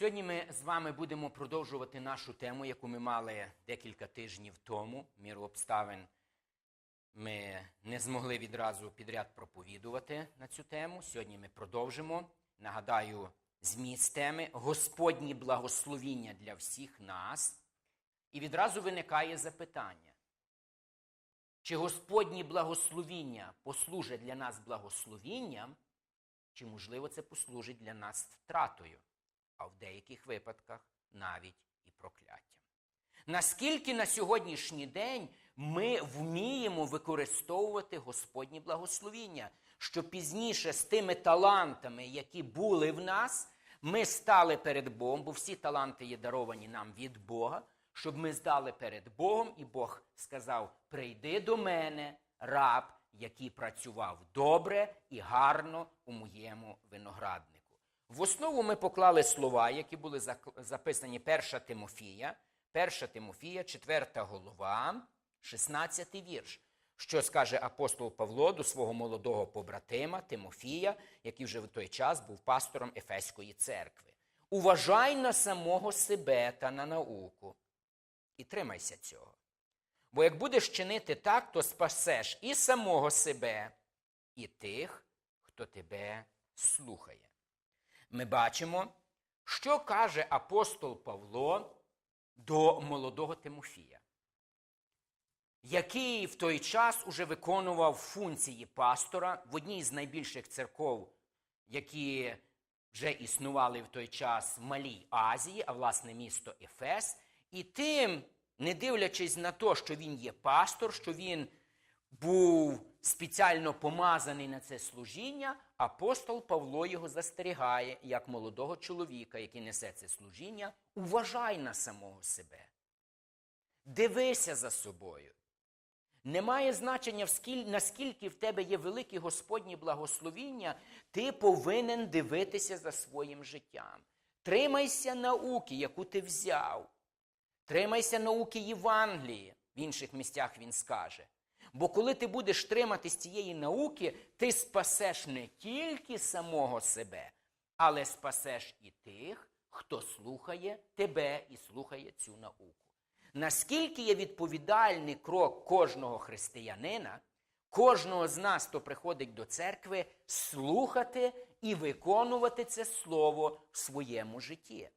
Сьогодні ми з вами будемо продовжувати нашу тему, яку ми мали декілька тижнів тому. Міру обставин ми не змогли відразу підряд проповідувати на цю тему. Сьогодні ми продовжимо. Нагадаю, зміст теми Господні благословіння для всіх нас. І відразу виникає запитання. Чи Господні благословіння послужать для нас благословінням, чи, можливо, це послужить для нас втратою, а в деяких випадках навіть і прокляттям. Наскільки на сьогоднішній день ми вміємо використовувати Господні благословіння, щоб пізніше з тими талантами, які були в нас, ми стали перед Богом, бо всі таланти є даровані нам від Бога, щоб ми здали перед Богом, і Бог сказав: Прийди до мене, раб, який працював добре і гарно у моєму винограднику. В основу ми поклали слова, які були записані 1 Тимофія, 1 Тимофія, 4 голова, 16 вірш. Що скаже апостол Павло до свого молодого побратима Тимофія, який вже в той час був пастором Ефеської церкви. Уважай на самого себе та на науку. І тримайся цього. Бо як будеш чинити так, то спасеш і самого себе, і тих, хто тебе слухає. Ми бачимо, що каже апостол Павло до молодого Тимофія, який в той час уже виконував функції пастора в одній з найбільших церков, які вже існували в той час в Малій Азії, а власне місто Ефес. І тим, не дивлячись на те, що він є пастор, що він був спеціально помазаний на це служіння, апостол Павло його застерігає як молодого чоловіка, який несе це служіння, уважай на самого себе. Дивися за собою. Немає значення, наскільки в тебе є великі Господні благословіння, ти повинен дивитися за своїм життям. Тримайся науки, яку ти взяв. Тримайся науки Євангелії, в інших місцях він скаже. Бо коли ти будеш триматись цієї науки, ти спасеш не тільки самого себе, але спасеш і тих, хто слухає тебе і слухає цю науку. Наскільки є відповідальний крок кожного християнина, кожного з нас, хто приходить до церкви, слухати і виконувати це слово в своєму житті.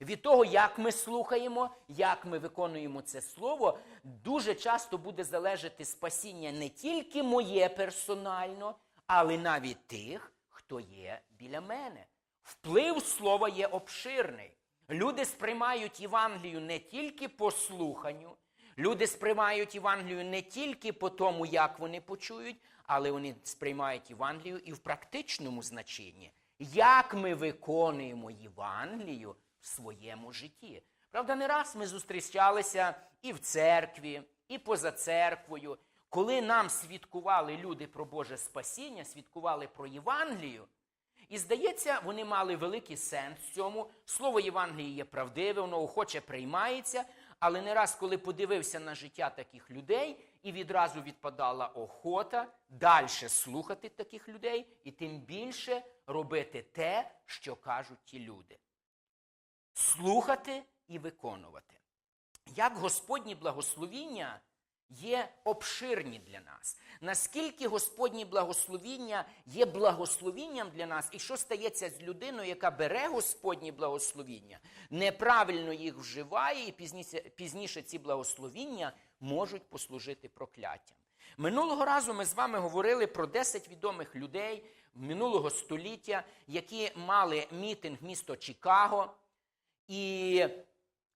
Від того, як ми слухаємо, як ми виконуємо це слово, дуже часто буде залежати спасіння не тільки моє персонально, але навіть тих, хто є біля мене. Вплив слова є обширний. Люди сприймають Євангелію не тільки по слуханню, люди сприймають Євангелію не тільки по тому, як вони почують, але вони сприймають Євангелію і в практичному значенні. Як ми виконуємо Євангелію в своєму житті. Правда, не раз ми зустрічалися і в церкві, і поза церквою, коли нам свідкували люди про Боже спасіння, свідкували про Євангелію. І здається, вони мали великий сенс в цьому. Слово Євангелії є правдиве, воно охоче приймається. Але не раз, коли подивився на життя таких людей, і відразу відпадала охота далі слухати таких людей, і тим більше робити те, що кажуть ті люди. Слухати і виконувати. Як Господні благословіння є обширні для нас. Наскільки Господні благословіння є благословінням для нас, і що стається з людиною, яка бере Господні благословіння, неправильно їх вживає, і пізніше, пізніше ці благословіння можуть послужити прокляттям. Минулого разу ми з вами говорили про 10 відомих людей минулого століття, які мали мітинг місто Чикаго. І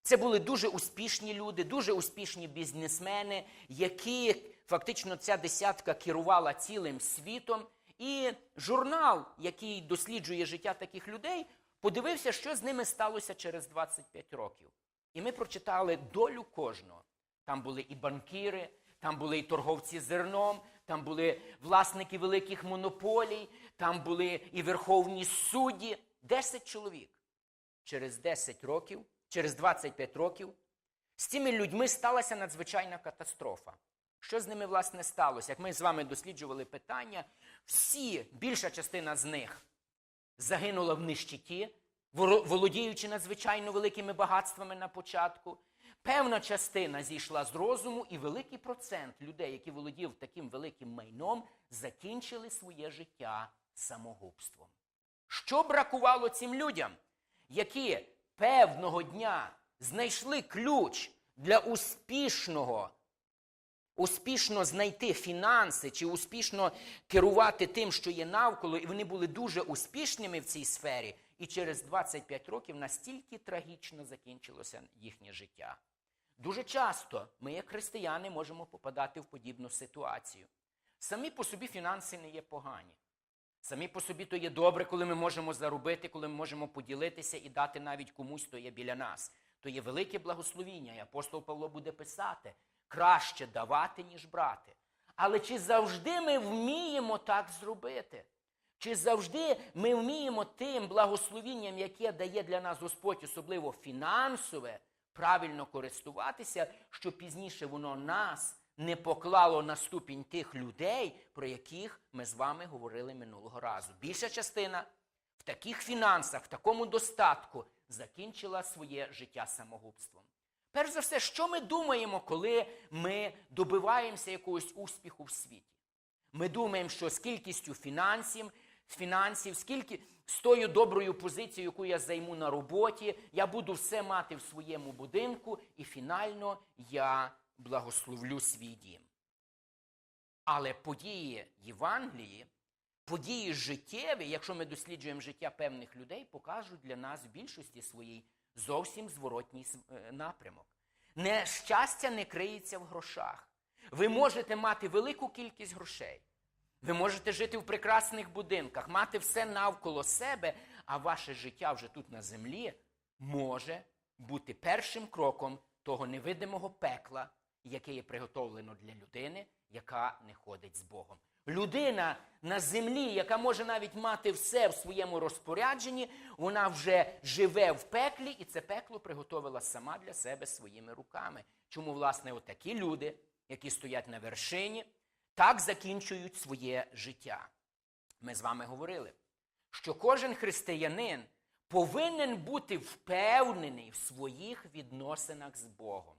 це були дуже успішні люди, дуже успішні бізнесмени, які фактично ця десятка керувала цілим світом. І журнал, який досліджує життя таких людей, подивився, що з ними сталося через 25 років. І ми прочитали долю кожного. Там були і банкіри, там були і торговці зерном, там були власники великих монополій, там були і верховні судді. Десять чоловік через 10 років, через 25 років, з цими людьми сталася надзвичайна катастрофа. Що з ними, власне, сталося? Як ми з вами досліджували питання, всі, більша частина з них загинула в нищеті, володіючи надзвичайно великими багатствами на початку. Певна частина зійшла з розуму, і великий процент людей, які володів таким великим майном, закінчили своє життя самогубством. Що бракувало цим людям, які певного дня знайшли ключ для успішного, успішно знайти фінанси чи успішно керувати тим, що є навколо, і вони були дуже успішними в цій сфері, і через 25 років настільки трагічно закінчилося їхнє життя. Дуже часто ми, як християни, можемо попадати в подібну ситуацію. Самі по собі фінанси не є погані. Самі по собі то є добре, коли ми можемо заробити, коли ми можемо поділитися і дати навіть комусь, хто є біля нас. То є велике благословіння. І апостол Павло буде писати: краще давати, ніж брати. Але чи завжди ми вміємо так зробити? Чи завжди ми вміємо тим благословінням, яке дає для нас Господь, особливо фінансове, правильно користуватися, щоб пізніше воно нас не поклало на ступінь тих людей, про яких ми з вами говорили минулого разу. Більша частина в таких фінансах, в такому достатку закінчила своє життя самогубством. Перш за все, що ми думаємо, коли ми добиваємося якогось успіху в світі? Ми думаємо, що з кількістю фінансів, фінансів, скільки з тою доброю позицією, яку я займу на роботі, я буду все мати в своєму будинку, і фінально я благословлю свій дім. Але події Євангелії, події життєві, якщо ми досліджуємо життя певних людей, покажуть для нас в більшості своїй зовсім зворотній е, напрямок. Нещастя не криється в грошах. Ви можете мати велику кількість грошей. Ви можете жити в прекрасних будинках, мати все навколо себе, а ваше життя вже тут на землі може бути першим кроком того невидимого пекла, яке є приготовлено для людини, яка не ходить з Богом. Людина на землі, яка може навіть мати все в своєму розпорядженні, вона вже живе в пеклі, і це пекло приготовила сама для себе своїми руками. Чому, власне, отакі люди, які стоять на вершині, так закінчують своє життя. Ми з вами говорили, що кожен християнин повинен бути впевнений в своїх відносинах з Богом.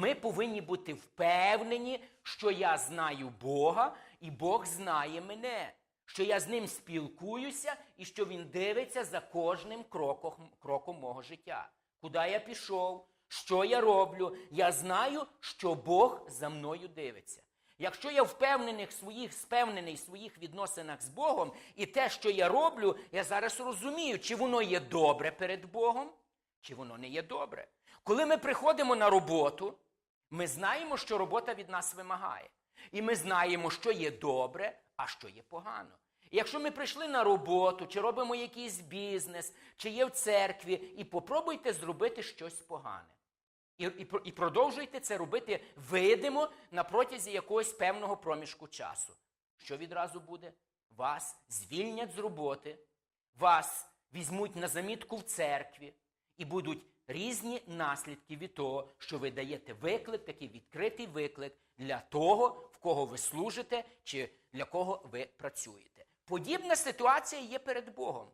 Ми повинні бути впевнені, що я знаю Бога, і Бог знає мене, що я з ним спілкуюся і що Він дивиться за кожним кроком, кроком мого життя. Куди я пішов, що я роблю, я знаю, що Бог за мною дивиться. Якщо я впевнений в своїх, впевнений в своїх відносинах з Богом, і те, що я роблю, я зараз розумію, чи воно є добре перед Богом, чи воно не є добре. Коли ми приходимо на роботу, ми знаємо, що робота від нас вимагає. І ми знаємо, що є добре, а що є погано. І якщо ми прийшли на роботу, чи робимо якийсь бізнес, чи є в церкві, і попробуйте зробити щось погане. І, і, і продовжуйте це робити видимо на протязі якогось певного проміжку часу. Що відразу буде? Вас звільнять з роботи, вас візьмуть на замітку в церкві, і будуть різні наслідки від того, що ви даєте виклик, такий відкритий виклик для того, в кого ви служите, чи для кого ви працюєте. Подібна ситуація є перед Богом.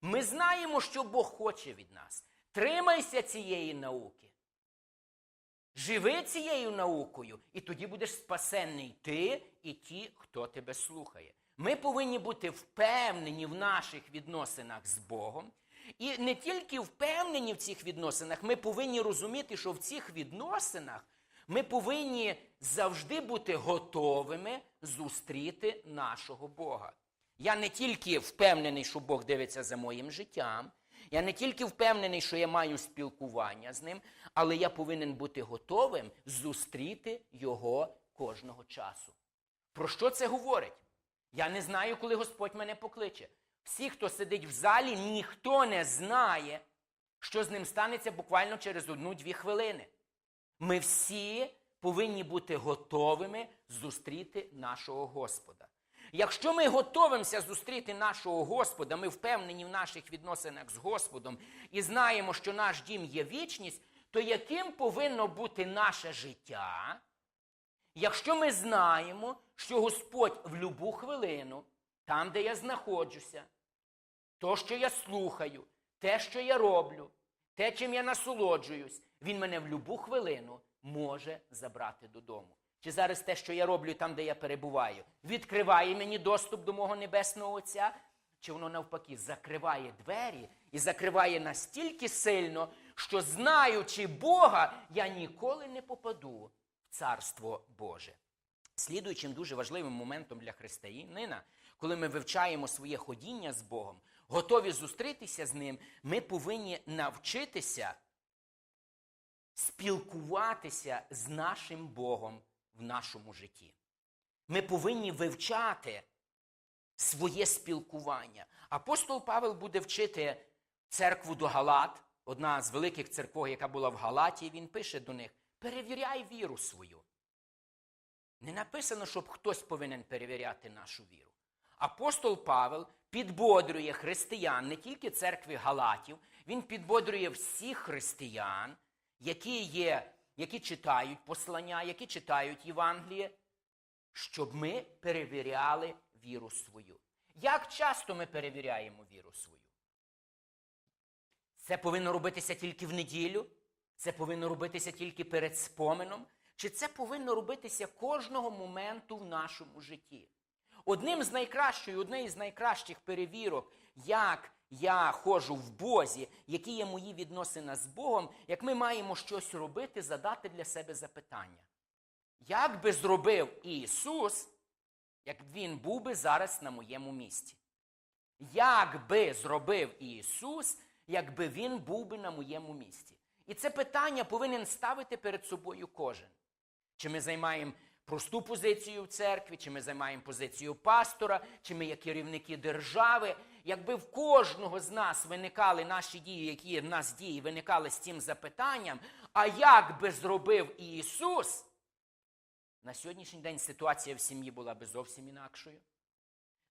Ми знаємо, що Бог хоче від нас. Тримайся цієї науки. Живи цією наукою, і тоді будеш спасенний ти і ті, хто тебе слухає. Ми повинні бути впевнені в наших відносинах з Богом. І не тільки впевнені в цих відносинах, ми повинні розуміти, що в цих відносинах ми повинні завжди бути готовими зустріти нашого Бога. Я не тільки впевнений, що Бог дивиться за моїм життям, я не тільки впевнений, що я маю спілкування з ним, але я повинен бути готовим зустріти його кожного часу. Про що це говорить? Я не знаю, коли Господь мене покличе. Всі, хто сидить в залі, ніхто не знає, що з ним станеться буквально через одну-дві хвилини. Ми всі повинні бути готовими зустріти нашого Господа. Якщо ми готовимося зустріти нашого Господа, ми впевнені в наших відносинах з Господом і знаємо, що наш дім є вічність, то яким повинно бути наше життя, якщо ми знаємо, що Господь в любу хвилину, там, де я знаходжуся, то, що я слухаю, те, що я роблю, те, чим я насолоджуюсь, він мене в любу хвилину може забрати додому. Чи зараз те, що я роблю там, де я перебуваю, відкриває мені доступ до мого небесного Отця, чи воно навпаки закриває двері і закриває настільки сильно, що, знаючи Бога, я ніколи не попаду в Царство Боже. Слідуючим дуже важливим моментом для християнина, коли ми вивчаємо своє ходіння з Богом, готові зустрітися з Ним, ми повинні навчитися спілкуватися з нашим Богом в нашому житті. Ми повинні вивчати своє спілкування. Апостол Павел буде вчити церкву до Галат, одна з великих церков, яка була в Галаті, він пише до них: перевіряй віру свою. Не написано, щоб хтось повинен перевіряти нашу віру. Апостол Павел підбодрює християн, не тільки церкви Галатів, він підбодрює всіх християн, які є, які читають послання, які читають Євангеліє, щоб ми перевіряли віру свою. Як часто ми перевіряємо віру свою? Це повинно робитися тільки в неділю? Це повинно робитися тільки перед споменом? Чи це повинно робитися кожного моменту в нашому житті? Одним з найкращих, однією з найкращих перевірок, як я ходжу в Бозі, які є мої відносини з Богом, як ми маємо щось робити, задати для себе запитання. Як би зробив Ісус, як Він був би зараз на моєму місці? Як би зробив Ісус, якби Він був би на моєму місці? І це питання повинен ставити перед собою кожен. Чи ми займаємо просту позицію в церкві, чи ми займаємо позицію пастора, чи ми є керівники держави. Якби в кожного з нас виникали наші дії, які в нас дії, виникали з цим запитанням, а як би зробив Ісус, на сьогоднішній день ситуація в сім'ї була би зовсім інакшою.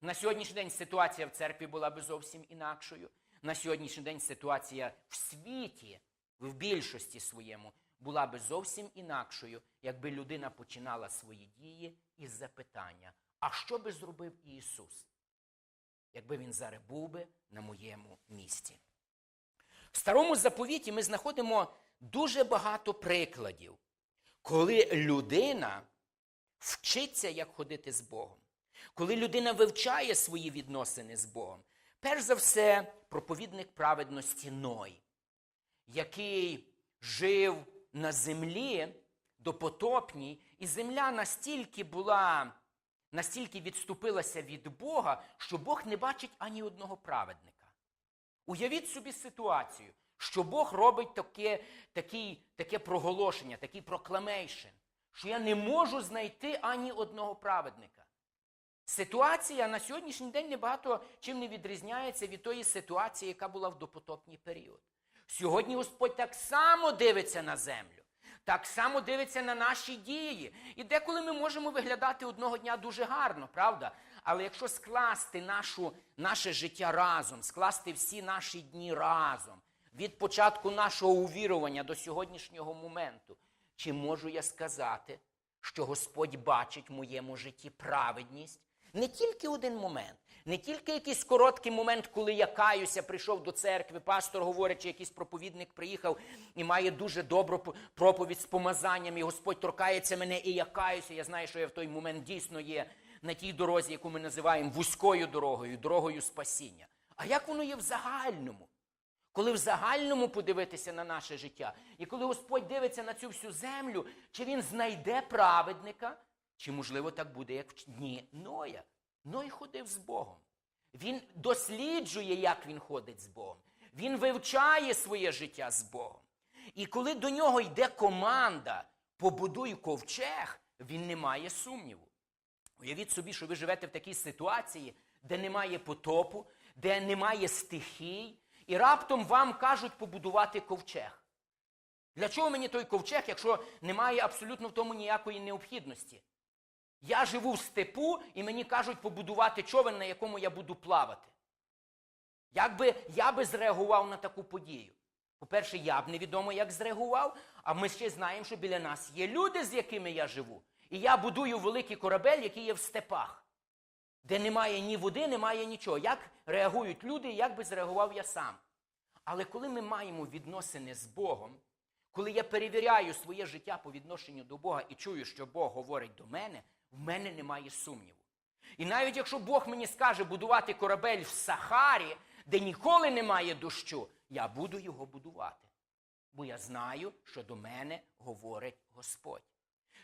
На сьогоднішній день ситуація в церкві була би зовсім інакшою. На сьогоднішній день ситуація в світі, в більшості своєму, була би зовсім інакшою, якби людина починала свої дії із запитання: а що би зробив Ісус, якби він зараз був би на моєму місці? В старому заповіті ми знаходимо дуже багато прикладів, коли людина вчиться, як ходити з Богом, коли людина вивчає свої відносини з Богом. Перш за все, проповідник праведності Ной, який жив на землі допотопній, і земля настільки була, настільки відступилася від Бога, що Бог не бачить ані одного праведника. Уявіть собі ситуацію, що Бог робить таке, таке, таке проголошення, такий прокламейшн, що я не можу знайти ані одного праведника. Ситуація на сьогоднішній день небагато чим не відрізняється від тої ситуації, яка була в допотопній період. Сьогодні Господь так само дивиться на землю, так само дивиться на наші дії. І деколи ми можемо виглядати одного дня дуже гарно, правда? Але якщо скласти нашу, наше життя разом, скласти всі наші дні разом, від початку нашого увірування до сьогоднішнього моменту, чи можу я сказати, що Господь бачить в моєму житті праведність? Не тільки один момент, не тільки якийсь короткий момент, коли я каюся, прийшов до церкви, пастор говорить, чи якийсь проповідник приїхав і має дуже добру проповідь з помазанням, і Господь торкається мене, і я каюся. Я знаю, що я в той момент дійсно є на тій дорозі, яку ми називаємо вузькою дорогою, дорогою спасіння. А як воно є в загальному? Коли в загальному подивитися на наше життя, і коли Господь дивиться на цю всю землю, чи він знайде праведника, чи, можливо, так буде, як в дні Ноя. Ной ходив з Богом. Він досліджує, як він ходить з Богом. Він вивчає своє життя з Богом. І коли до нього йде команда побудуй ковчег, він не має сумніву. Уявіть собі, що ви живете в такій ситуації, де немає потопу, де немає стихій, і раптом вам кажуть побудувати ковчег. Для чого мені той ковчег, якщо немає абсолютно в тому ніякої необхідності? Я живу в степу, і мені кажуть побудувати човен, на якому я буду плавати. Як би я би зреагував на таку подію? По-перше, я б невідомо як зреагував, а ми ще знаємо, що біля нас є люди, з якими я живу. І я будую великий корабель, який є в степах, де немає ні води, немає нічого. Як реагують люди, як би зреагував я сам? Але коли ми маємо відносини з Богом, коли я перевіряю своє життя по відношенню до Бога і чую, що Бог говорить до мене, в мене немає сумніву. І навіть якщо Бог мені скаже будувати корабель в Сахарі, де ніколи немає дощу, я буду його будувати. Бо я знаю, що до мене говорить Господь.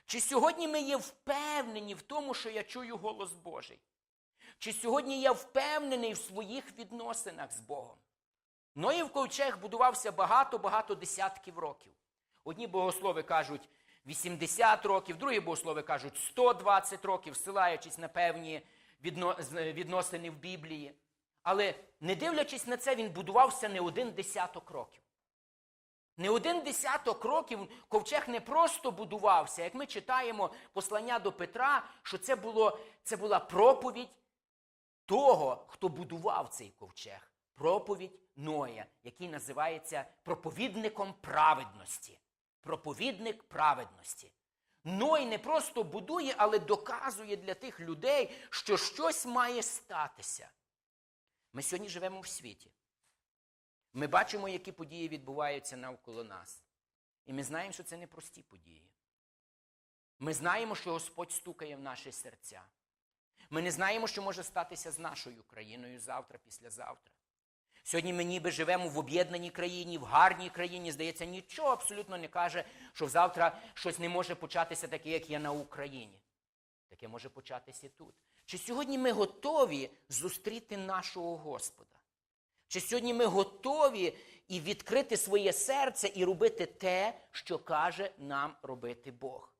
Чи сьогодні ми є впевнені в тому, що я чую голос Божий? Чи сьогодні я впевнений в своїх відносинах з Богом? Ноїв ковчег будувався багато-багато десятків років. Одні богослови кажуть 80 років, другі богослови кажуть 120 років, ссилаючись на певні відносини в Біблії. Але не дивлячись на це, він будувався не один десяток років. Не один десяток років ковчег не просто будувався, як ми читаємо послання до Петра, що це, було, це була проповідь того, хто будував цей ковчег. Проповідь Ноя, який називається проповідником праведності. Проповідник праведності. Ной не просто будує, але доказує для тих людей, що щось має статися. Ми сьогодні живемо в світі. Ми бачимо, які події відбуваються навколо нас. І ми знаємо, що це не прості події. Ми знаємо, що Господь стукає в наші серця. Ми не знаємо, що може статися з нашою країною завтра, післязавтра. Сьогодні ми ніби живемо в об'єднаній країні, в гарній країні. Здається, нічого абсолютно не каже, що завтра щось не може початися таке, як є на Україні. Таке може початися тут. Чи сьогодні ми готові зустріти нашого Господа? Чи сьогодні ми готові і відкрити своє серце і робити те, що каже нам робити Бог?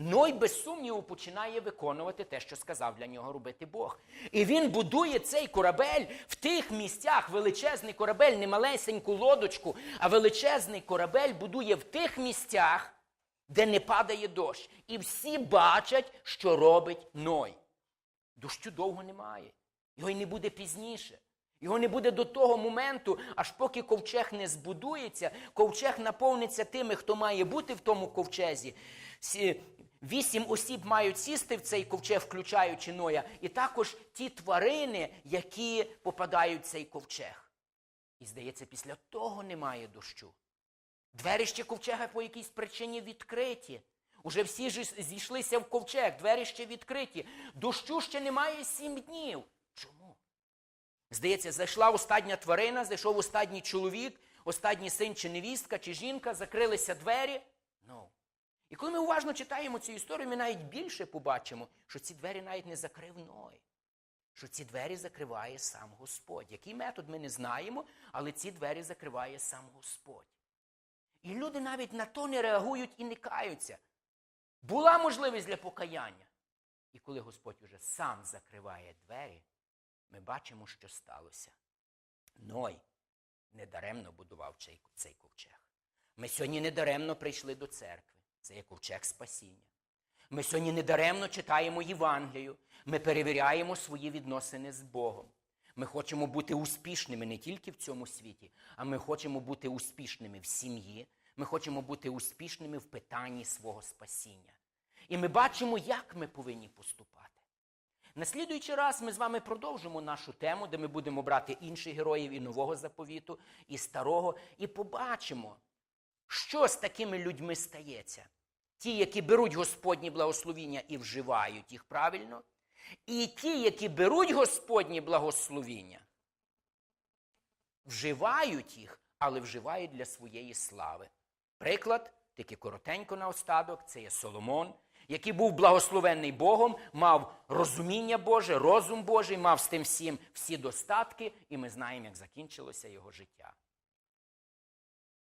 Ной, без сумніву, починає виконувати те, що сказав для нього робити Бог. І він будує цей корабель в тих місцях, величезний корабель, не малесеньку лодочку, а величезний корабель будує в тих місцях, де не падає дощ. І всі бачать, що робить Ной. Дощу довго немає. Його й не буде пізніше. Його не буде до того моменту, аж поки ковчег не збудується, ковчег наповниться тими, хто має бути в тому ковчезі. Сі- Вісім осіб мають сісти в цей ковчег, включаючи Ноя, і також ті тварини, які попадають в цей ковчег. І здається, після того немає дощу. Двері ще ковчега по якійсь причині відкриті. Уже всі ж зійшлися в ковчег, двері ще відкриті. Дощу ще немає сім днів. Чому? Здається, зайшла остання тварина, зайшов останній чоловік, останній син чи невістка, чи жінка, закрилися двері. І коли ми уважно читаємо цю історію, ми навіть більше побачимо, що ці двері навіть не закрив Ной. Що ці двері закриває сам Господь. Який метод ми не знаємо, але ці двері закриває сам Господь. І люди навіть на то не реагують і не каються. Була можливість для покаяння. І коли Господь уже сам закриває двері, ми бачимо, що сталося. Ной недаремно будував цей ковчег. Ми сьогодні недаремно прийшли до церкви. Це є ковчег спасіння. Ми сьогодні недаремно читаємо Євангелію. Ми перевіряємо свої відносини з Богом. Ми хочемо бути успішними не тільки в цьому світі, а ми хочемо бути успішними в сім'ї. Ми хочемо бути успішними в питанні свого спасіння. І ми бачимо, як ми повинні поступати. На слідуючий раз ми з вами продовжимо нашу тему, де ми будемо брати інших героїв і нового заповіту, і старого, і побачимо, що з такими людьми стається. Ті, які беруть Господні благословіння і вживають їх правильно, і ті, які беруть Господні благословіння, вживають їх, але вживають для своєї слави. Приклад, тільки коротенько на остаток, це є Соломон, який був благословенний Богом, мав розуміння Боже, розум Божий, мав з тим всім всі достатки, і ми знаємо, як закінчилося його життя.